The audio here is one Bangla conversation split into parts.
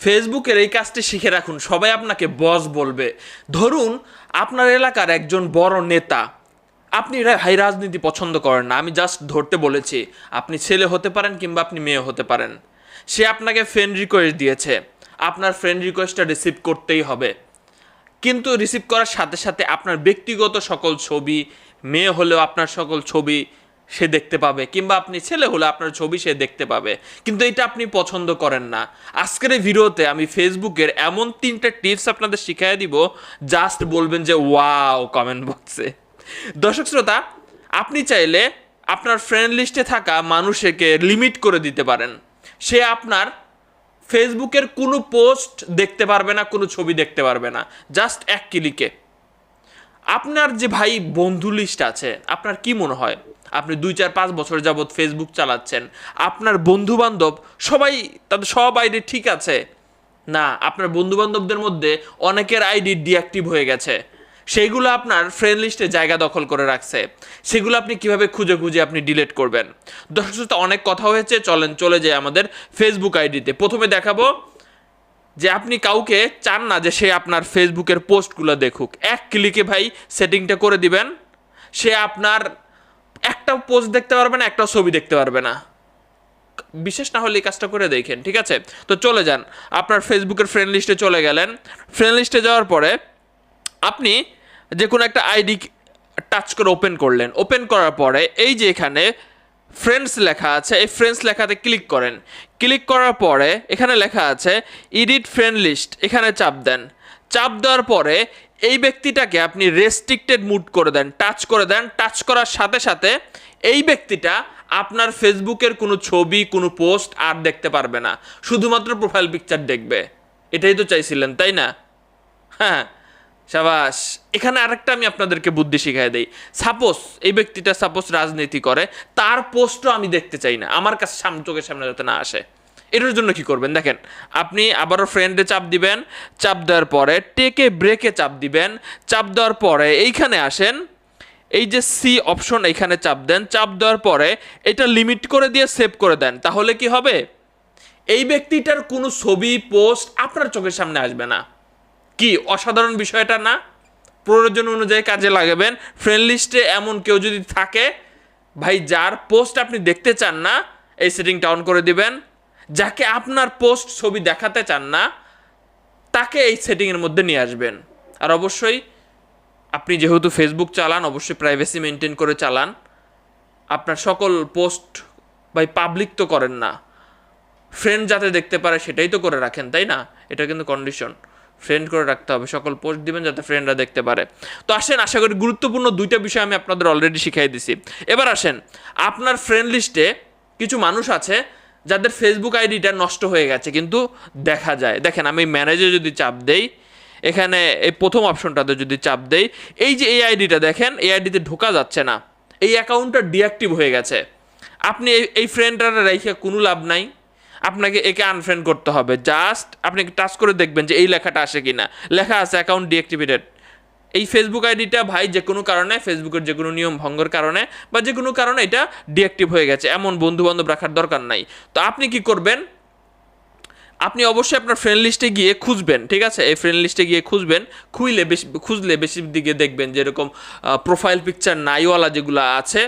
ফেসবুকের এই কাজটি শিখে রাখুন। সবাই আপনাকে বস বলবে। ধরুন, আপনার এলাকার একজন বড় নেতা। আপনি হাই রাজনীতি পছন্দ করেন না। আমি জাস্ট ধরতে বলেছি, আপনি ছেলে হতে পারেন কিংবা আপনি মেয়ে হতে পারেন। সে আপনাকে ফ্রেন্ড রিকোয়েস্ট দিয়েছে। আপনার ফ্রেন্ড রিকোয়েস্টটা রিসিভ করতেই হবে। কিন্তু রিসিভ করার সাথে সাথে আপনার ব্যক্তিগত সকল ছবি, মেয়ে হলেও আপনার সকল ছবি সে দেখতে পাবে, কিংবা আপনি ছেলে হলে আপনার ছবি সে দেখতে পাবে। কিন্তু এটা আপনি পছন্দ করেন না। আজকের এই ভিডিওতে আমি ফেসবুকের এমন তিনটা টিপস আপনাদের শিখিয়ে দিব জাস্ট বলবেন যে ওয়াও কমেন্ট বক্সে দর্শক শ্রোতা, আপনি চাইলে আপনার ফ্রেন্ড লিস্টে থাকা মানুষকে লিমিট করে দিতে পারেন। সে আপনার ফেসবুকের কোনো পোস্ট দেখতে পারবে না, কোনো ছবি দেখতে পারবে না। জাস্ট এক ক্লিকে আপনার যে ভাই বন্ধু লিস্ট আছে, আপনার কি মনে হয়? আপনি দুই চার পাঁচ বছর যাবৎ ফেসবুক চালাচ্ছেন, আপনার বন্ধু বান্ধব সবাই, তাদের সব আইডি ঠিক আছে? না, আপনার বন্ধু বান্ধবদের মধ্যে অনেকের আইডি ডিঅ্যাক্টিভ হয়ে গেছে। সেইগুলো আপনার ফ্রেন্ড লিস্টে জায়গা দখল করে রাখছে। সেগুলো আপনি কীভাবে খুঁজে খুঁজে আপনি ডিলিট করবেন? দর্শক অনেক কথা হয়েছে, চলেন চলে যায় আমাদের ফেসবুক আইডিতে। প্রথমে দেখাবো যে আপনি কাউকে চান না যে সে আপনার ফেসবুকের পোস্টগুলো দেখুক। এক ক্লিকে ভাই সেটিংটা করে দিবেন, সে আপনার একটা পোস্ট দেখতে পারবে না, একটা ছবি দেখতে পারবে না। বিশেষ না হলে এই কাজটা করে দেখেন, ঠিক আছে? তো চলে যান, আপনার ফেসবুকের ফ্রেন্ড লিস্টে চলে গেলেন। ফ্রেন্ড লিস্টে যাওয়ার পরে আপনি যে কোনো একটা আইডি টাচ করে ওপেন করলেন। ওপেন করার পরে এই যে এখানে ফ্রেন্ডস লেখা আছে, এই ফ্রেন্ডস লেখাতে ক্লিক করেন। ক্লিক করার পরে এখানে লেখা আছে এডিট ফ্রেন্ড লিস্ট এখানে চাপ দেন। চাপ দেওয়ার পরে এই ব্যক্তিটাকে আপনি রেস্ট্রিক্টেড মুড করে দেন টাচ করে দেন। টাচ করার সাথে সাথে এই ব্যক্তিটা আপনার ফেসবুকের কোনো ছবি, কোনো পোস্ট আর দেখতে পারবে না। শুধুমাত্র প্রোফাইল পিকচার দেখবে। এটাই তো চাইছিলেন, তাই না? হ্যাঁ। সাবাস, এখানে আরেকটা আমি আপনাদেরকে বুদ্ধি শিখাই দেই। সাপোজ, এই ব্যক্তিটা সাপোজ রাজনীতি করে, তার পোস্টও আমি দেখতে চাই না। আমার কাছে সাম, চোখের সামনে যাতে না আসে। এটার জন্য কি করবেন? দেখেন, আপনি আবারও ফ্রেন্ডে চাপ দিবেন, চাপ দেওয়ার পরে টেকে ব্রেকে চাপ দিবেন, চাপ দেওয়ার পরে এইখানে আসেন, এই যে সি অপশন এখানে চাপ দেন, চাপ দেওয়ার পরে এটা লিমিট করে দিয়ে সেভ করে দেন। তাহলে কি হবে? এই ব্যক্তিটার কোনো ছবি পোস্ট আপনার চোখের সামনে আসবে না। কি অসাধারণ বিষয়টা না? প্রয়োজন অনুযায়ী কাজে লাগাবেন। ফ্রেন্ড লিস্টে এমন কেউ যদি থাকে, ভাই যার পোস্ট আপনি দেখতে চান না, এই সেটিংটা অন করে দিবেন। যাকে আপনার পোস্ট ছবি দেখাতে চান না, তাকে এই সেটিংয়ের মধ্যে নিয়ে আসবেন। আর অবশ্যই, আপনি যেহেতু ফেসবুক চালান, অবশ্যই প্রাইভেসি মেনটেন করে চালান। আপনার সকল পোস্ট ভাই পাবলিক তো করেন না। ফ্রেন্ড যাতে দেখতে পারে সেটাই তো করে রাখেন, তাই না? এটা কিন্তু কন্ডিশন ফ্রেন্ড করে রাখতে হবে, সকল পোস্ট দিবেন যাতে ফ্রেন্ডরা দেখতে পারে। তো আসেন, আশা করি গুরুত্বপূর্ণ দুইটা বিষয় আমি আপনাদের অলরেডি শিখাই দিছি। এবার আসেন, আপনার ফ্রেন্ড লিস্টে কিছু মানুষ আছে যাদের ফেসবুক আইডিটা নষ্ট হয়ে গেছে, কিন্তু দেখা যায়। দেখেন, আমি ম্যানেজে যদি চাপ দেই, এখানে এই প্রথম অপশনটাতে যদি চাপ দেই, এই যে এই আইডিটা দেখেন, এই আইডিতে ঢোকা যাচ্ছে না। এই অ্যাকাউন্টটা ডিঅ্যাক্টিভ হয়ে গেছে। আপনি এই ফ্রেন্ডটার রেখে কোনো লাভ নাই। আপনাকে একে আনফ্রেন্ড করতে হবে। জাস্ট আপনি টাচ করে দেখবেন যে এই লেখাটা আসে কিনা। লেখা আছে অ্যাকাউন্ট ডিঅ্যাক্টিভেটেড এই ফেসবুক আইডিটা ভাই যে কোনো কারণে ফেসবুকের যে কোনো নিয়ম ভঙ্গের কারণে বা যে কোনো কারণে এটা ডিঅ্যাক্টিভ হয়ে গেছে। এমন বন্ধু বান্ধব রাখার দরকার নাই। তো আপনি কি করবেন? আপনি অবশ্যই আপনার ফ্রেন্ড লিস্টে গিয়ে খুঁজবেন, ঠিক আছে? এই ফ্রেন্ড লিস্টে গিয়ে খুঁজবেন খুঁজলে বেশি খুঁজলে বেশি দিকে দেখবেন যেরকম প্রোফাইল পিকচার নাইওয়ালা যেগুলো আছে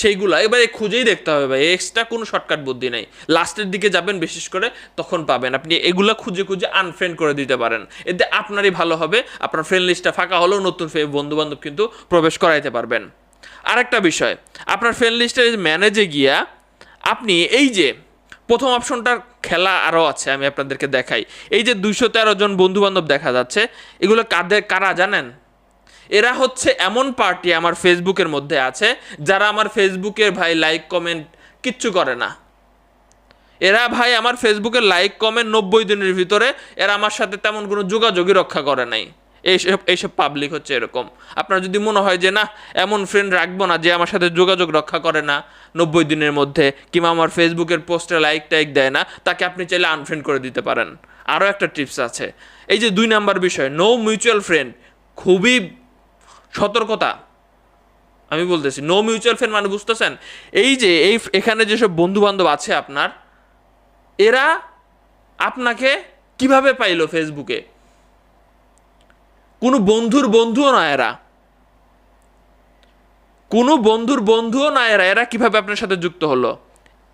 সেইগুলো, এবারে খুঁজেই দেখতে হবে ভাই এক্সট্রা কোনো শর্টকাট বুদ্ধি নেই। লাস্টের দিকে যাবেন বিশেষ করে, তখন পাবেন। আপনি এগুলো খুঁজে খুঁজে আনফ্রেন্ড করে দিতে পারেন। এতে আপনারই ভালো হবে, আপনার ফ্রেন্ড লিস্টটা ফাঁকা হলেও নতুন বন্ধু বান্ধব কিন্তু প্রবেশ করাইতে পারবেন। আরেকটা বিষয়, আপনার ফ্রেন্ড লিস্টের ম্যানেজে গিয়া আপনি এই যে, প্রথম অপশনটার খেলা আরও আছে, আমি আপনাদেরকে দেখাই। এই যে দুইশো তেরো জন বন্ধু বান্ধব দেখা যাচ্ছে, এগুলো কাদের কারা জানেন? এরা হচ্ছে এমন পার্টি আমার ফেসবুকের মধ্যে আছে, যারা আমার ফেসবুকের ভাই লাইক কমেন্ট কিচ্ছু করে না। এরা ভাই আমার ফেসবুকের লাইক কমেন্ট নব্বই দিনের ভিতরে এরা আমার সাথে তেমন কোনো যোগাযোগই রক্ষা করে নাই। এইসব এইসব পাবলিক হচ্ছে এরকম। আপনার যদি মনে হয় যে, না, এমন ফ্রেন্ড রাখব না যে আমার সাথে যোগাযোগ রক্ষা করে না নব্বই দিনের মধ্যে, কিংবা আমার ফেসবুকের পোস্টে লাইক টাইক দেয় না, তাকে আপনি চাইলে আনফ্রেন্ড করে দিতে পারেন। আরও একটা টিপস আছে। এই যে দুই নাম্বার বিষয় নো মিউচুয়াল ফ্রেন্ড খুবই সতর্কতা। আমি বলতেছি নো মিউচুয়াল ফান্ড মানে বুঝতেছেন? এই যে, এই এখানে যেসব বন্ধু বান্ধব আছে আপনার, এরা আপনাকে কীভাবে পাইলো ফেসবুকে? কোনো বন্ধুর বন্ধুও না এরা। কোনো বন্ধুর বন্ধুও না এরা। এরা কীভাবে আপনার সাথে যুক্ত হলো?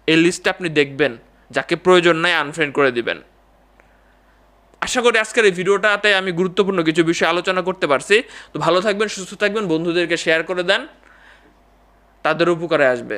এই লিস্টটা আপনি দেখবেন, যাকে প্রয়োজন নাই আনফ্রেন্ড করে দিবেন। আশা করি আজকের এই ভিডিওটাতে আমি গুরুত্বপূর্ণ কিছু বিষয় আলোচনা করতে পারছি। তো ভালো থাকবেন, সুস্থ থাকবেন, বন্ধুদেরকে শেয়ার করে দেন। তাদের উপকারে আসবে।